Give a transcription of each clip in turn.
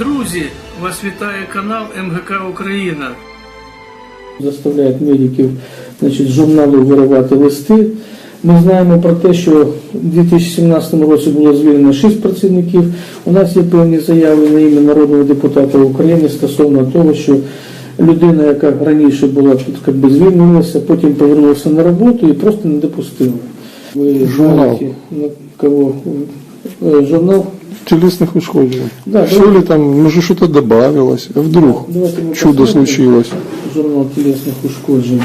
Друзі, вас вітає канал МГК Україна. заставляють медиків значить, з журналу виривати листи. Ми знаємо про те, що у 2017 році було звільнено 6 працівників. У нас є певні заяви на ім'я народного депутата України стосовно того, що людина, яка раніше була тут як би, звільнилася, потім повернулася на роботу і просто не допустила. Ви Журнал. знаєте, на кого Е, журнал? Телесных ушкоджений. Да, Все ли там, может, что-то добавилось, а вдруг Давайте ми чудо посмотрим. случилось. Журнал тілесних ушкоджень.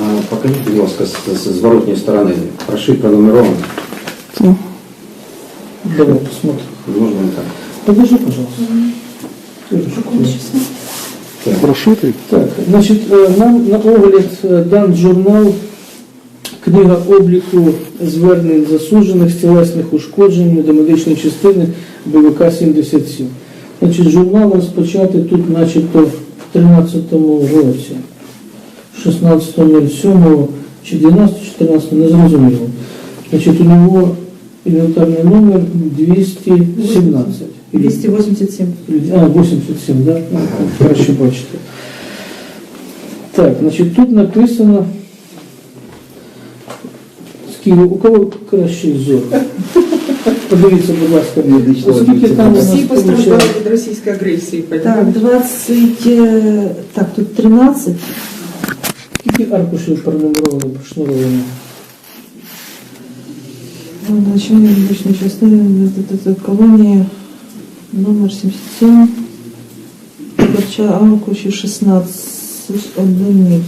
А, Покажіть, будь ласка, з, з зворотньої сторони. Прошивка номерована. Давай посмотрим. Можна і так. Подожди, пожалуйста. Ирочка. Прошитый? Так, значить, е, нам на огляд е, дан журнал Книга обліку звернень засуджених з тілесних ушкоджень до медичної частини БВК 77. Значить, журнал розпочати тут начебто в 13-му році. 16.07 чи 12-14, не зрозуміло. Значить, у нього інвентарний номер 217. 287. А, 87, да? Ну, Краще бачите. Так, значить, тут написано. Скільки, у кого кращий зор? Подивіться, будь ласка, оскільки там у нас Всі постраждали виходить, від російської агресії. Так, понимаете? 20, э, так, тут 13. скільки аркушів пронумеровано, прошнуровано? Ну, Начальник медичной частины, это, это, это, колония номер 77. Горча Алкуши 16 одиниц.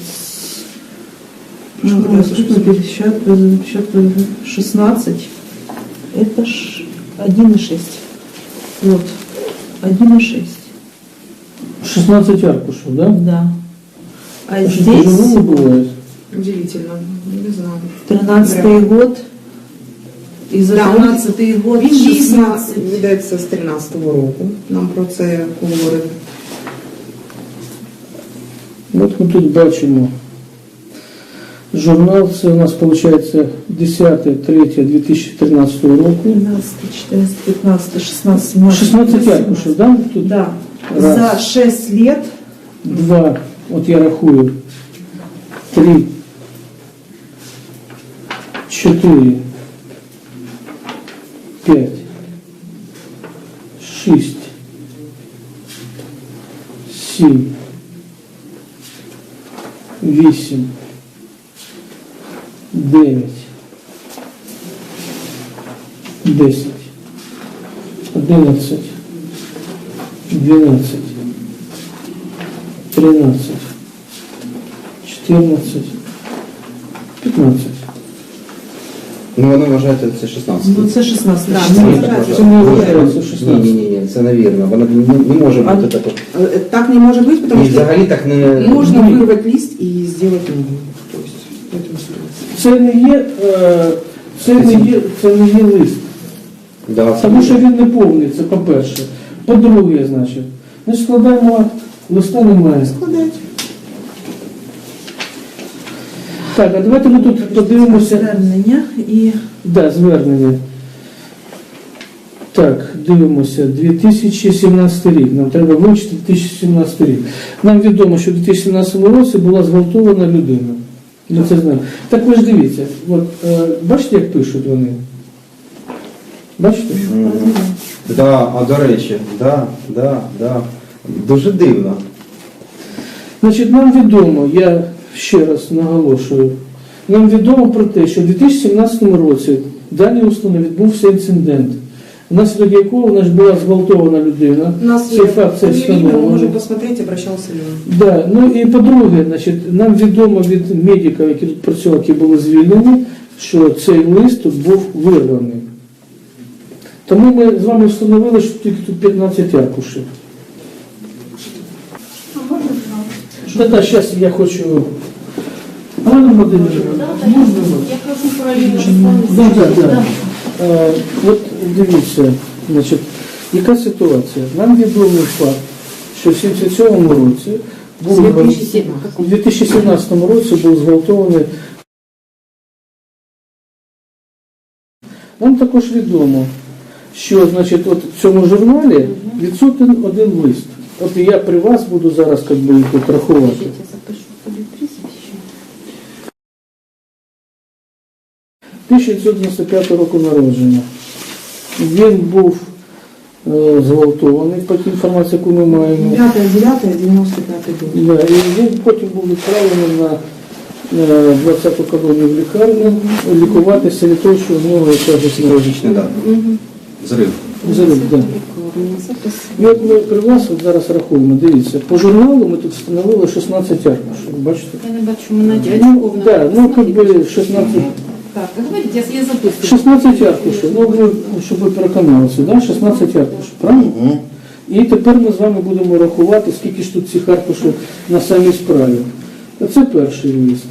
Ну, Что раз, это? что это? Счет, э, счет, э, 16. Это ж 1,6. Вот. 1,6. 16 аркушів, да? Да. А Що, здесь тяжело буває? Удивительно. Не знаю. 13 год и за Да, 13 год Він дійсно 16. ведеться з 13-го року. Нам про це говорить. От ми тут бачимо. Журнал, це у нас виходить 10.3.2013 року. 13, 14, 15, 16, 17. 16 аркушів, да? Тут Да. Раз. За 6 лет два, от я рахую, три, чотири, п'ять, шість, сім, вісім, Дев'ять, десять, одинадцять, дванадцять. 13, 14, 15. Ну, вони вважають, це 16. ну це 16. Да, Да, це ну, вважається. Це не Ні, вважається ні, 16. ні, ні, це невірно. Вона не, не може бути таке. Е, Так не може бути, тому І що взагалі так не... можна Ні. вирвати лист і зробити новий. Тобто, в этом смысле. Це не є, е, це не є, це не є лист. Да, Тому що він не повний, це по-перше. По-друге, значить, ми складаємо акт, листа немає. Складають. Так, а давайте ми тут подивимося. Звернення і Да, звернення. Так, дивимося. 2017 рік. Нам треба вивчити 2017 рік. Нам відомо, що в 2017 році була зґвалтована людина. Ми це знаємо. Так ви ж дивіться, от, е, бачите, як пишуть вони? Бачите? Мгм. Да, а до речі, да, да, да. Дуже дивно. Значить, нам відомо, я ще раз наголошую, нам відомо про те, що в 2017 році в даній установі відбувся інцидент, внаслідок якого у нас була зґвалтована людина. У нас Цей факт це ми можемо посмотрети, обращався ли він. Да, ну і по-друге, значить, нам відомо від медиків, які тут працювали, які були звільнені, що цей лист тут був вирваний. Тому ми з вами встановили, що тільки тут 15 аркушів. Да, да, зараз я хочу. Анна Володимирівна, можна вас? Я кажу параллельно Да, да, да. Е, От дивіться, значить, яка ситуація? Нам відомий факт, що в 77 році був 2007. у 2017 році був зґвалтований. Нам також відомо, що значить, от в цьому журналі відсутен один лист. От я при вас буду зараз як би, їх рахувати. Я запишу собі прізвище. 1995 року народження. Він був е, зґвалтований, по тій інформації, яку ми маємо. 9 9 95 год. Да, і він потім був відправлений на е, 20-ту колонію в лікарню лікуватися від того, що в нього якась Психологічний, да. Зрив. Зрив, да. І от ми при вас от зараз рахуємо, дивіться, по журналу ми тут встановили 16 аркушів, бачите? Я не бачу, у мене Ну, очковна. да, ну как бы 16, Так, говорите, я, я записую. 16 аркушів, ну щоб ви переконалися, да? 16 аркушів, правильно? І тепер ми з вами будемо рахувати, скільки ж тут цих аркушів на самій справі. Оце перший лист.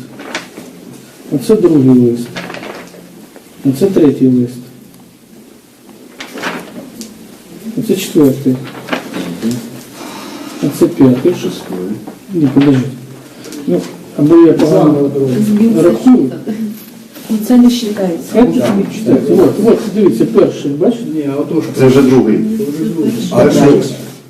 Оце другий лист. Оце третій лист. Оце четвертий. Оце п'ятий. Ні, подожди. Ну, або я погано рахую. Ну, Це не вважається. От, от, дивіться, перший, бачите? Ні, а ото ж. Це вже другий. А це,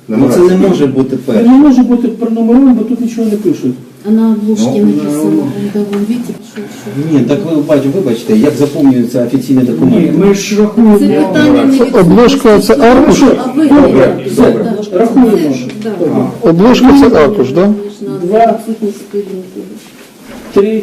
ну, це не може бути Він перший. не може бути пронумерован, бо тут нічого не пишуть. А на обложке Ну, написано, да, вон, видите, що, що. Ні, так ви бачите, вибачте, як заповнюються офіційні Ні, документи. ми ж рахуємо. Це питання не від Обложка це аркуш? А ви Добре, все, рахуємо. Це. Обложка це аркуш, так? Два. сторінки. Три,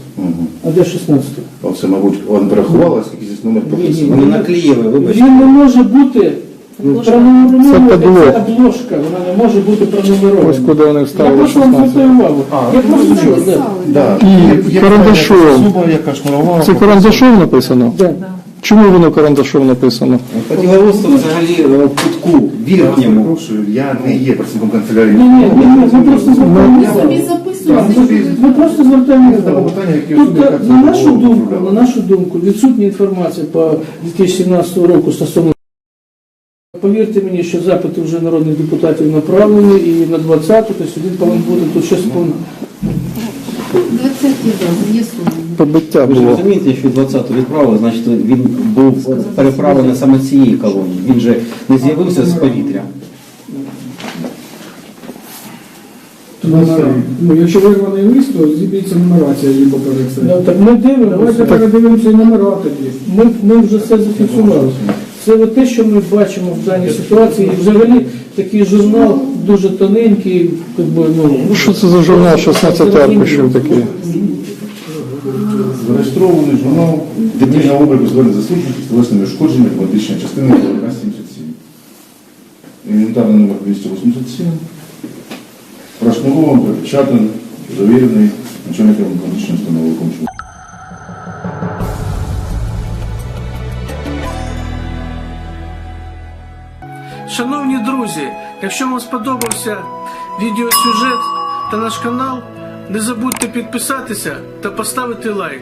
Угу. А де 16? Он це, мабуть, он порахував, який скільки здесь номер прописано. Вони наклеїли, вибачте. Він не може бути пронумерована. Це обложка, вона не може бути пронумерована. Ось куди вони Я просто вам 16. звертаю увагу. А, Я просто ну, чую. да. І Є- карандашом. Яка шнурова. Це карандашом написано? Да. Чому воно карандашом написано? По взагалі е, в кутку, вірхньому. Я не є працівником канцелярії. Ні, ні, ні, ні, ми просто звертаємо Ви собі увагу. записуєте. Ми просто звертаємо Це увагу. питання, які Тут, особи, е, як на нашу думку, на нашу думку, відсутня інформація по 2017 року стосовно Повірте мені, що запити вже народних депутатів направлені і на 20-ту, тобто він повинен бути тут ще спон... 20 да, є сума. Побиття Ви ж було. розумієте, що 20-ту відправили, значить він був переправлений саме з цієї колонії. Він же не з'явився з повітря. Ну, якщо вирваний лист, то зіб'ється нумерація її поперед. Ну, Так ми дивимося, Давайте передивимося і номера тоді. Ми, ми вже це зафіксували. Це от те, що ми бачимо в даній ситуації. І взагалі такий журнал дуже тоненький, як би, ну, Ну, Що це за журнал 16 аркушів такий? Зареєстрований журнал «Дитина обліку здоров'я заслужених з тілесними ушкодженнями політичної частини КВК 77. Інвентарний номер 287. Прошнурований, пропечатаний, завірений начальником політичної установи Комчук. Шановні друзі, якщо вам сподобався відеосюжет та наш канал, не забудьте підписатися та поставити лайк.